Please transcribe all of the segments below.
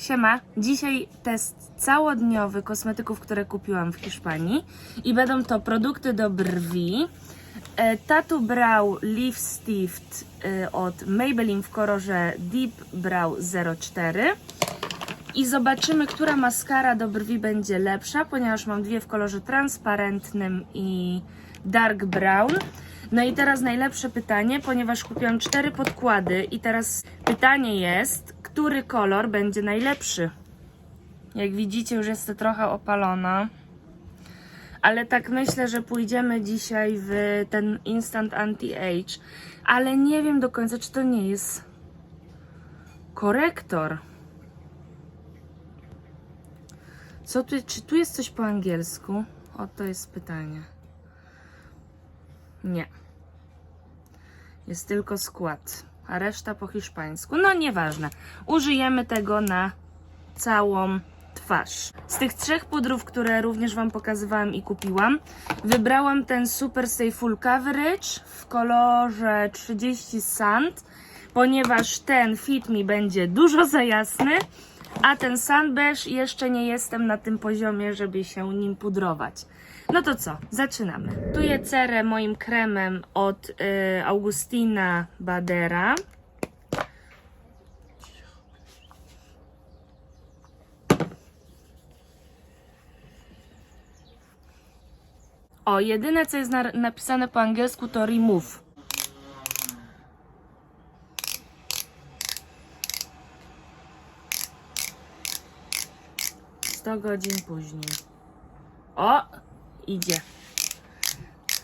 Siema, dzisiaj test całodniowy kosmetyków, które kupiłam w Hiszpanii i będą to produkty do brwi. E, Tattoo Brow Leaf Stift e, od Maybelline w kolorze Deep Brow 04 i zobaczymy, która maskara do brwi będzie lepsza, ponieważ mam dwie w kolorze transparentnym i dark brown. No i teraz najlepsze pytanie, ponieważ kupiłam cztery podkłady i teraz pytanie jest, który kolor będzie najlepszy? Jak widzicie, już jest trochę opalona. Ale tak myślę, że pójdziemy dzisiaj w ten Instant Anti-Age. Ale nie wiem do końca, czy to nie jest korektor. Co tu, czy tu jest coś po angielsku? O, to jest pytanie. Nie. Jest tylko skład, a reszta po hiszpańsku. No nieważne. Użyjemy tego na całą twarz. Z tych trzech pudrów, które również Wam pokazywałam i kupiłam, wybrałam ten Super Stay Full Coverage w kolorze 30 Sand, ponieważ ten Fit Me będzie dużo za jasny, a ten Sun Beige jeszcze nie jestem na tym poziomie, żeby się nim pudrować. No to co, zaczynamy. Tuję cerę moim kremem od y, Augustina Badera. O, jedyne co jest na, napisane po angielsku to remove. Sto godzin później. O, idzie.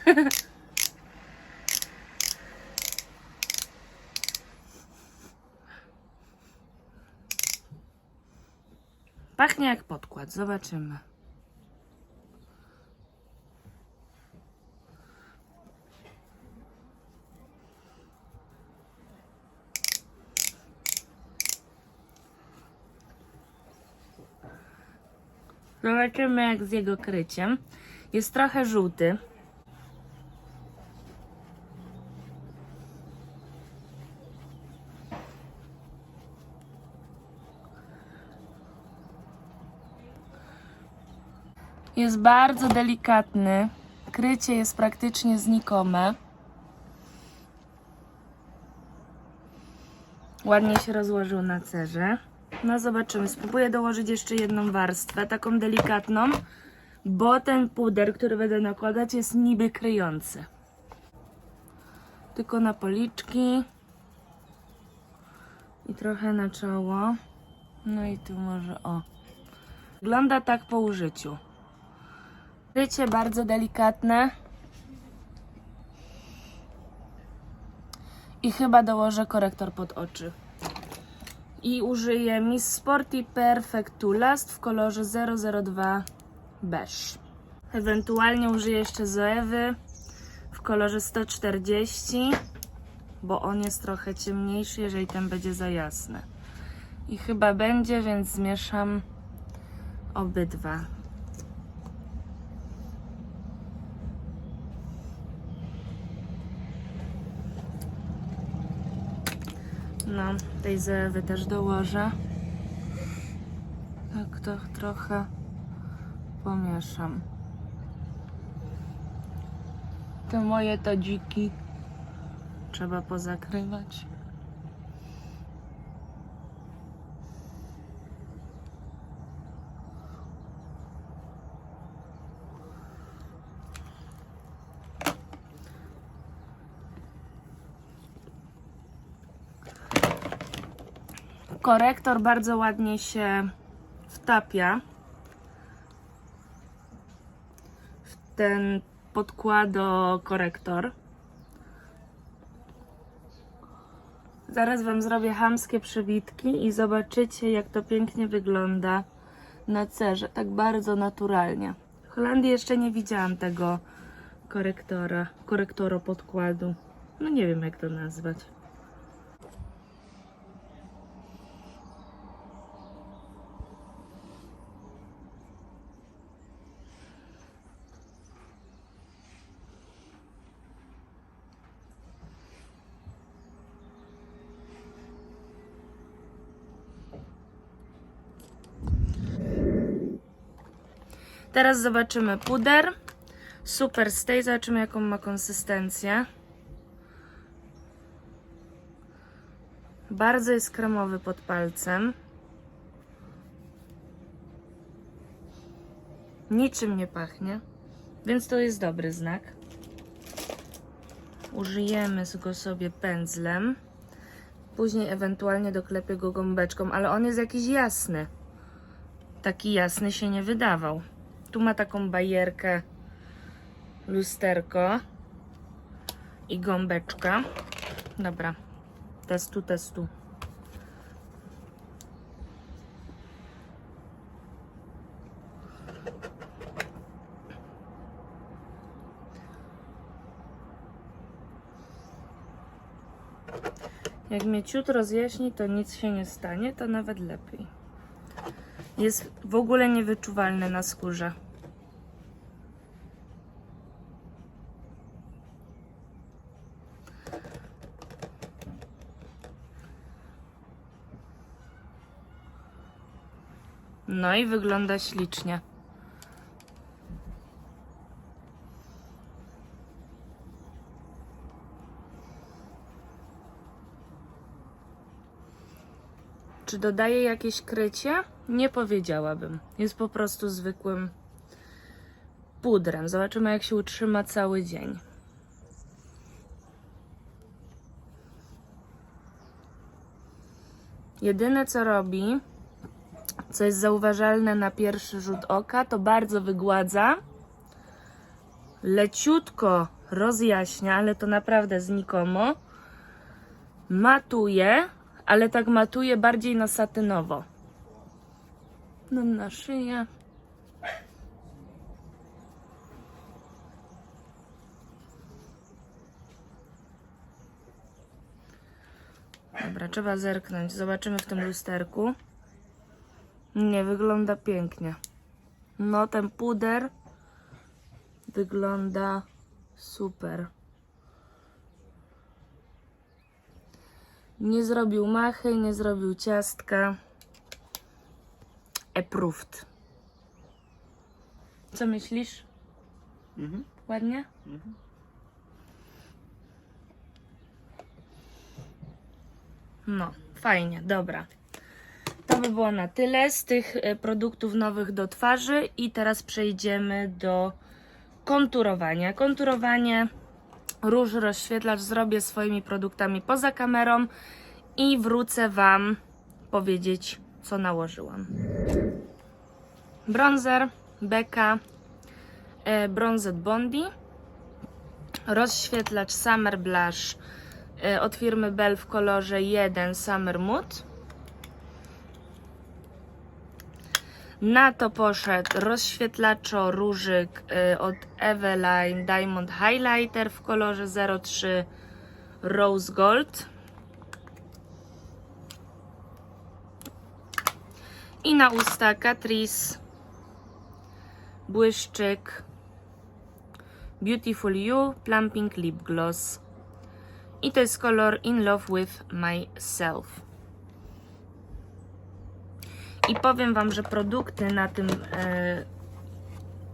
Pachnie jak podkład, zobaczymy. Zobaczymy jak z jego kryciem. Jest trochę żółty. Jest bardzo delikatny. Krycie jest praktycznie znikome. Ładnie się rozłożył na cerze. No zobaczymy. Spróbuję dołożyć jeszcze jedną warstwę, taką delikatną, bo ten puder, który będę nakładać, jest niby kryjący. Tylko na policzki i trochę na czoło. No i tu może o. Wygląda tak po użyciu. Krycie bardzo delikatne. I chyba dołożę korektor pod oczy i użyję Miss Sporty Perfect to Last w kolorze 002 beige. Ewentualnie użyję jeszcze Zoewy w kolorze 140, bo on jest trochę ciemniejszy, jeżeli ten będzie za jasny. I chyba będzie, więc zmieszam obydwa. No, tej zewy też dołożę. Tak to trochę pomieszam. Te moje tadziki trzeba pozakrywać. Korektor bardzo ładnie się wtapia w ten podkłado korektor. Zaraz Wam zrobię hamskie przebitki i zobaczycie jak to pięknie wygląda na cerze, tak bardzo naturalnie. W Holandii jeszcze nie widziałam tego korektora, korektoro podkładu. No nie wiem jak to nazwać. Teraz zobaczymy puder. Super Stay, zobaczymy jaką ma konsystencję. Bardzo jest kremowy pod palcem. Niczym nie pachnie, więc to jest dobry znak. Użyjemy go sobie pędzlem. Później ewentualnie doklepię go gąbeczką, ale on jest jakiś jasny. Taki jasny się nie wydawał. Tu ma taką bajerkę, lusterko i gąbeczka. Dobra, testu, testu. Jak mnie ciut rozjaśni, to nic się nie stanie, to nawet lepiej. Jest w ogóle niewyczuwalny na skórze. No i wygląda ślicznie. Czy dodaje jakieś krycie? Nie powiedziałabym. Jest po prostu zwykłym pudrem. Zobaczymy, jak się utrzyma cały dzień. Jedyne co robi, co jest zauważalne na pierwszy rzut oka, to bardzo wygładza. Leciutko rozjaśnia, ale to naprawdę znikomo. Matuje, ale tak matuje bardziej na satynowo. No na szyję. Dobra, trzeba zerknąć. Zobaczymy w tym lusterku. Nie, wygląda pięknie. No, ten puder wygląda super. Nie zrobił machy, nie zrobił ciastka. Approved. Co myślisz? Mhm. Ładnie? No, fajnie, dobra. To by było na tyle z tych e, produktów nowych do twarzy i teraz przejdziemy do konturowania. Konturowanie, róż, rozświetlacz zrobię swoimi produktami poza kamerą i wrócę Wam powiedzieć, co nałożyłam. Bronzer, Becca, e, Bronzed Bondi, rozświetlacz Summer Blush e, od firmy Bell w kolorze 1 Summer Mood. Na to poszedł rozświetlaczo różyk y, od Eveline Diamond Highlighter w kolorze 03 Rose Gold. I na usta Catrice błyszczyk Beautiful You Plumping Lip Gloss. I to jest kolor In Love With Myself. I powiem Wam, że produkty na tym e,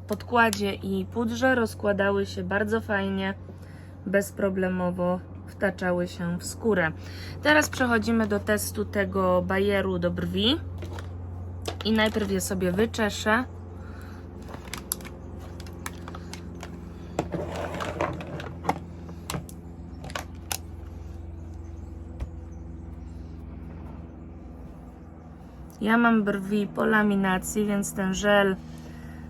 podkładzie i pudrze rozkładały się bardzo fajnie, bezproblemowo wtaczały się w skórę. Teraz przechodzimy do testu tego bajeru do brwi. I najpierw je sobie wyczeszę. Ja mam brwi po laminacji, więc ten żel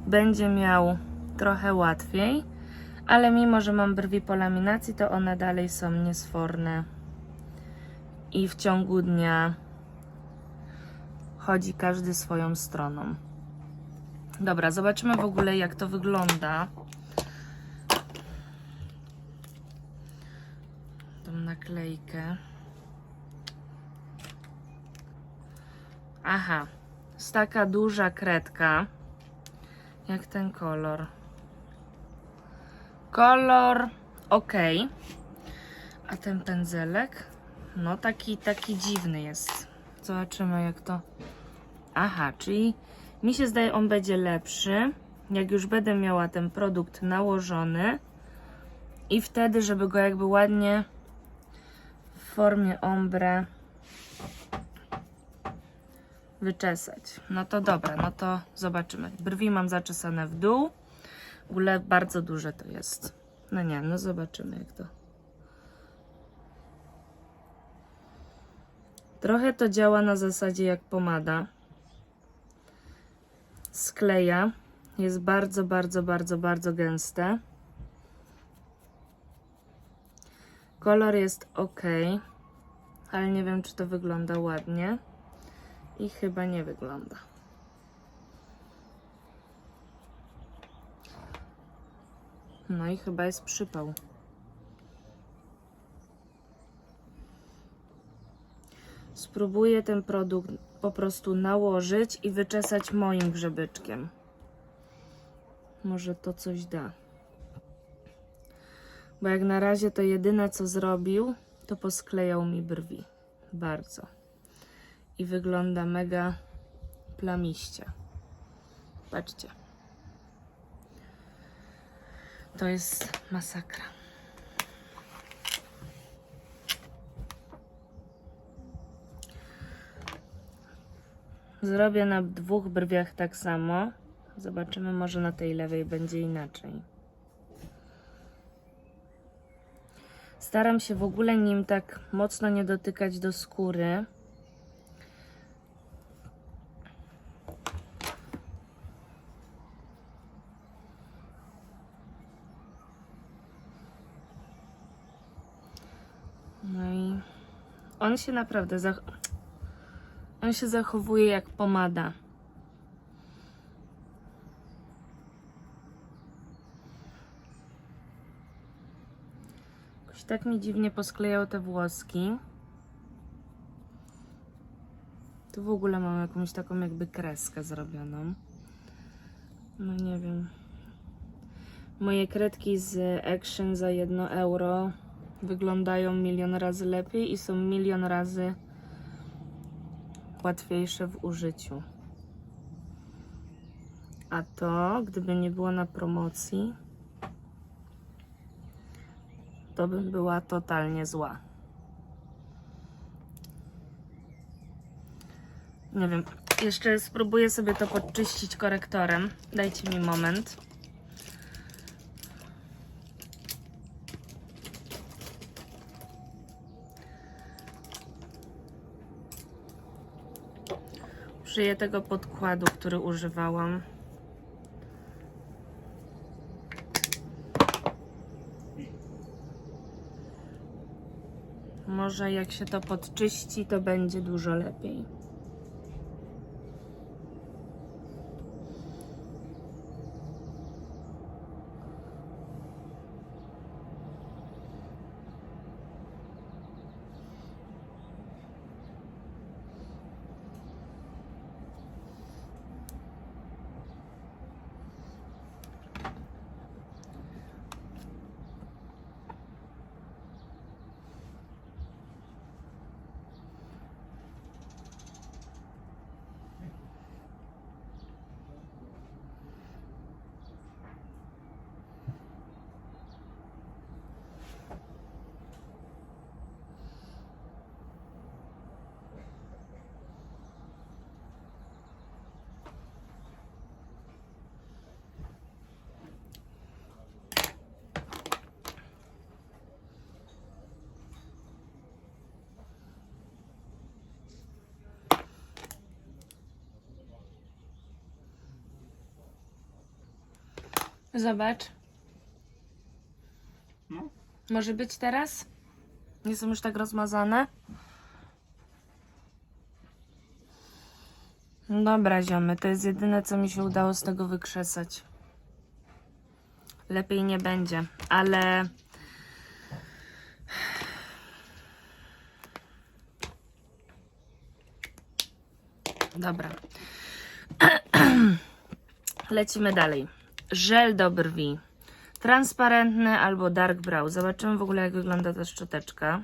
będzie miał trochę łatwiej, ale mimo, że mam brwi po laminacji, to one dalej są niesforne i w ciągu dnia chodzi każdy swoją stroną. Dobra, zobaczymy w ogóle jak to wygląda. Tą naklejkę. Aha, jest taka duża kredka. Jak ten kolor. Kolor ok. A ten pędzelek? No taki, taki dziwny jest. Zobaczymy jak to. Aha, czyli mi się zdaje on będzie lepszy. jak już będę miała ten produkt nałożony i wtedy, żeby go jakby ładnie w formie ombre wyczesać. No to dobra, no to zobaczymy. Brwi mam zaczesane w dół. W ogóle bardzo duże to jest. No nie, no zobaczymy jak to. Trochę to działa na zasadzie jak pomada. Skleja. Jest bardzo, bardzo, bardzo, bardzo gęste. Kolor jest ok, ale nie wiem, czy to wygląda ładnie. I chyba nie wygląda. No i chyba jest przypał. Spróbuję ten produkt po prostu nałożyć i wyczesać moim grzebyczkiem. Może to coś da. Bo jak na razie to jedyne co zrobił, to posklejał mi brwi. Bardzo. I wygląda mega plamiście. Patrzcie. To jest masakra. Zrobię na dwóch brwiach tak samo. Zobaczymy, może na tej lewej będzie inaczej. Staram się w ogóle nim tak mocno nie dotykać do skóry. No i on się naprawdę zach... On się zachowuje jak pomada. Jakoś tak mi dziwnie posklejał te włoski. Tu w ogóle mam jakąś taką jakby kreskę zrobioną. No nie wiem. Moje kredki z Action za 1 euro wyglądają milion razy lepiej i są milion razy łatwiejsze w użyciu. A to, gdyby nie było na promocji, to bym była totalnie zła. Nie wiem, jeszcze spróbuję sobie to podczyścić korektorem. Dajcie mi moment. Użyję tego podkładu, który używałam. Może jak się to podczyści, to będzie dużo lepiej. Zobacz. No. Może być teraz? Nie są już tak rozmazane? Dobra, ziomy, to jest jedyne, co mi się udało z tego wykrzesać. Lepiej nie będzie, ale... Dobra. Lecimy dalej żel do brwi. Transparentny albo dark brow. Zobaczymy w ogóle, jak wygląda ta szczoteczka.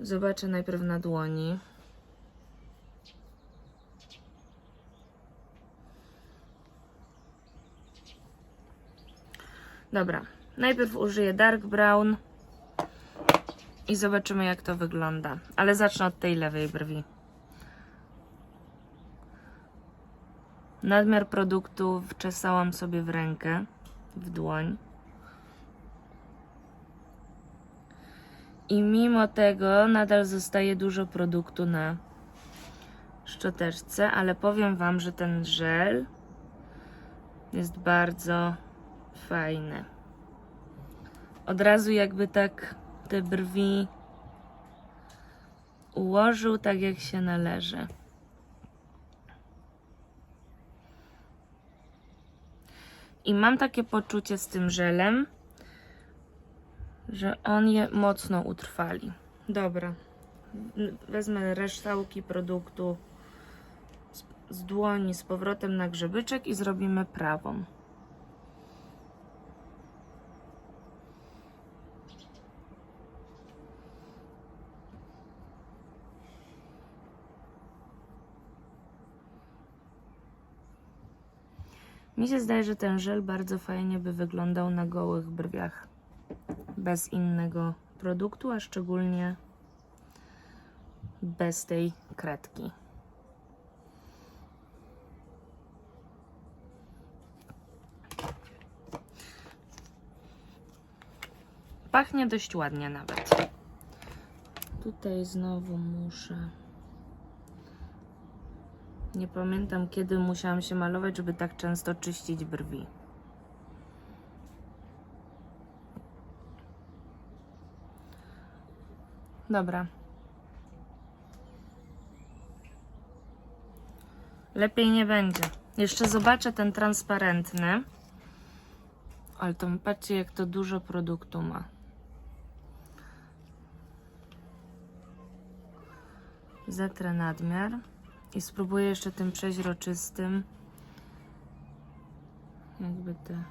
Zobaczę najpierw na dłoni. Dobra, najpierw użyję dark brown i zobaczymy jak to wygląda. Ale zacznę od tej lewej brwi. Nadmiar produktu wczesałam sobie w rękę, w dłoń. I mimo tego nadal zostaje dużo produktu na szczoteczce, ale powiem Wam, że ten żel jest bardzo fajny. Od razu jakby tak te brwi ułożył tak jak się należy. I mam takie poczucie z tym żelem, że on je mocno utrwali. Dobra. Wezmę reształki produktu z, z dłoni z powrotem na grzebyczek i zrobimy prawą. Mi się zdaje, że ten żel bardzo fajnie by wyglądał na gołych brwiach. Bez innego produktu, a szczególnie bez tej kredki. Pachnie dość ładnie nawet. Tutaj znowu muszę. Nie pamiętam kiedy musiałam się malować, żeby tak często czyścić brwi. Dobra. Lepiej nie będzie. Jeszcze zobaczę ten transparentny. Ale to patrzcie, jak to dużo produktu ma. Zetrę nadmiar i spróbuję jeszcze tym przeźroczystym. Jakby te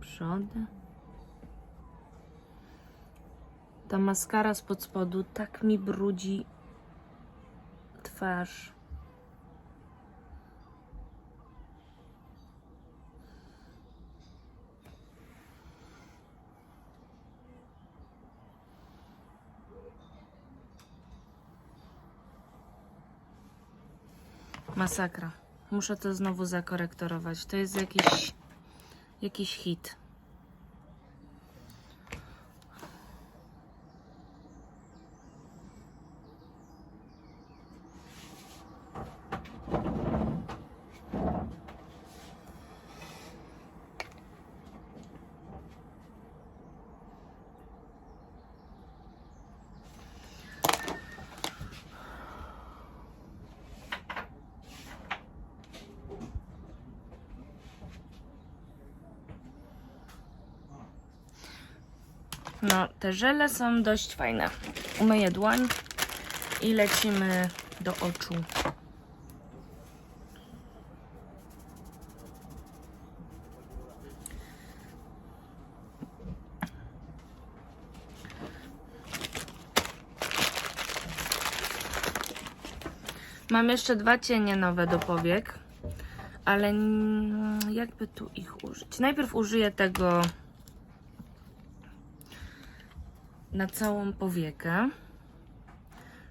przody. Ta maskara spod spodu tak mi brudzi twarz. Masakra. Muszę to znowu zakorektorować. To jest jakiś jakiś hit. No, te żele są dość fajne. Umyję dłoń i lecimy do oczu. Mam jeszcze dwa cienie nowe do powiek, ale jakby tu ich użyć? Najpierw użyję tego na całą powiekę.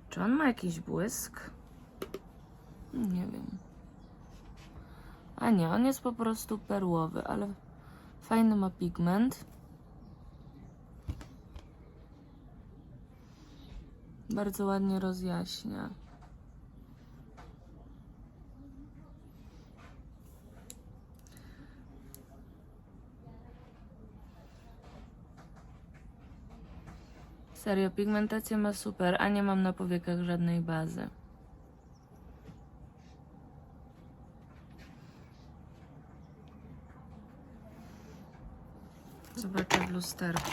Czy on ma jakiś błysk? Nie wiem. A nie, on jest po prostu perłowy, ale fajny ma pigment. Bardzo ładnie rozjaśnia. Serio, pigmentację ma super, a nie mam na powiekach żadnej bazy. Zobaczę w lusterku.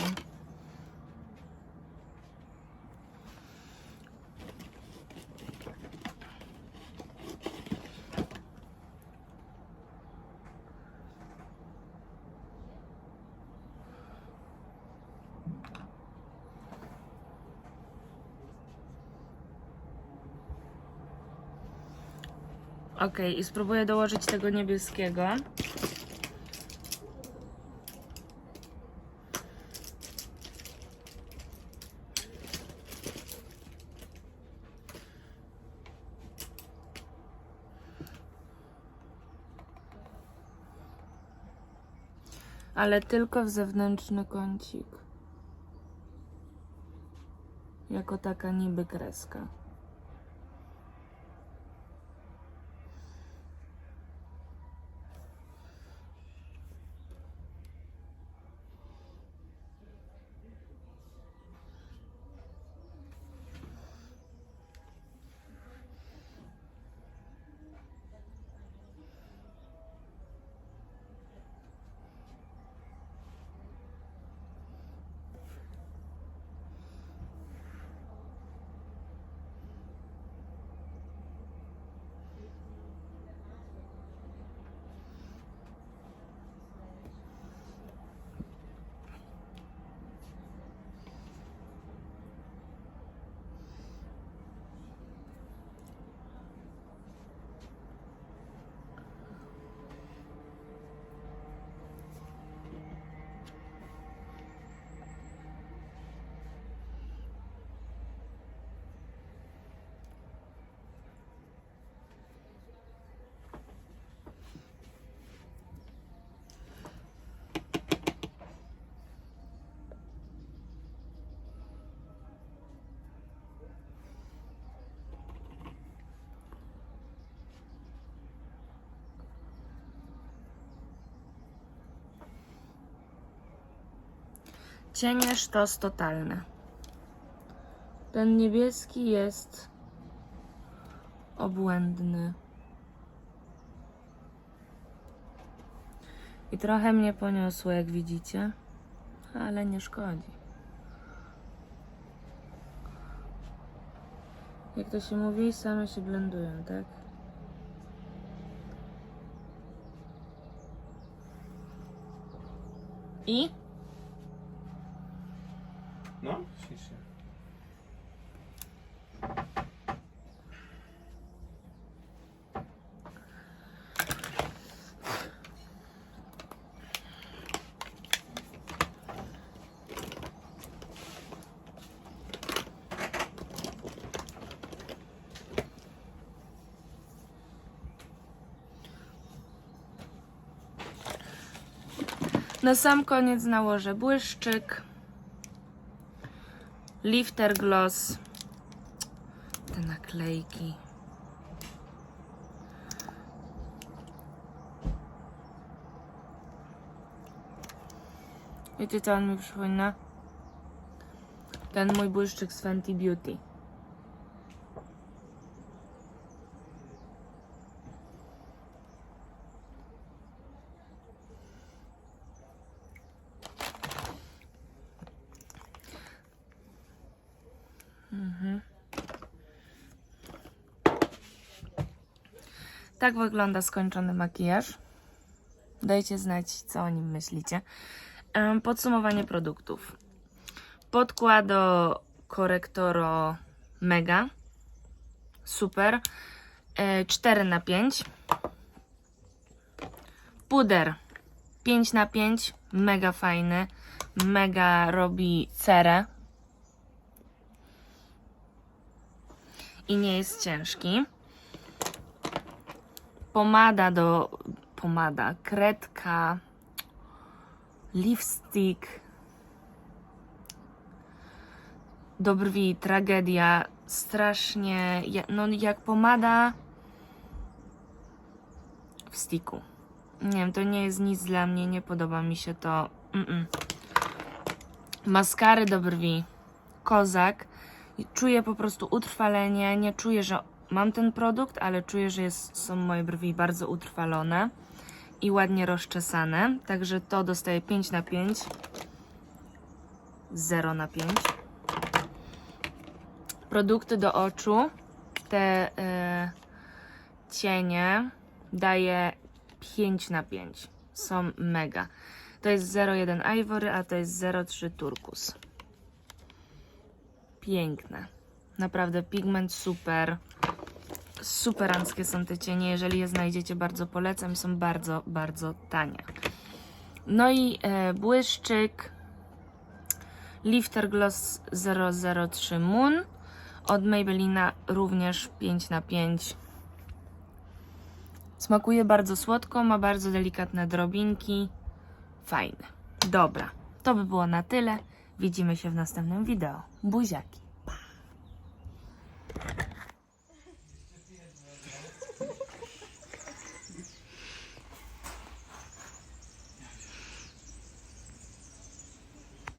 Ok, i spróbuję dołożyć tego niebieskiego. ale tylko w zewnętrzny kącik. Jako taka niby kreska. Cienie sztos totalny. Ten niebieski jest obłędny. I trochę mnie poniosło, jak widzicie, ale nie szkodzi. Jak to się mówi, same się blendują, tak? I? Na sam koniec nałożę błyszczyk, lifter gloss, te naklejki. Co on mi przypomina? Ten mój błyszczyk z Fenty Beauty. Tak wygląda skończony makijaż. Dajcie znać, co o nim myślicie. Podsumowanie produktów. Podkłado korektoro Mega. Super. E, 4 na 5 Puder 5 na 5 Mega fajny. Mega robi cerę. I nie jest ciężki pomada do. pomada, kredka, lipstick do brwi, tragedia, strasznie, no jak pomada w sticku. Nie wiem, to nie jest nic dla mnie, nie podoba mi się to. Mm-mm. Maskary do brwi, kozak. Czuję po prostu utrwalenie, nie czuję, że mam ten produkt, ale czuję, że jest, są moje brwi bardzo utrwalone i ładnie rozczesane. Także to dostaję 5 na 5. 0 na 5. Produkty do oczu. Te e, cienie daję 5 na 5. Są mega. To jest 01 Ivory, a to jest 03 Turkus. Piękne. Naprawdę pigment super. Superanckie są te cienie. Jeżeli je znajdziecie, bardzo polecam. Są bardzo, bardzo tanie. No i e, błyszczyk Lifter Gloss 003 Moon od Maybellina również 5 na 5 Smakuje bardzo słodko, ma bardzo delikatne drobinki. fajny. Dobra, to by było na tyle. Widzimy się w następnym wideo. Buziaki.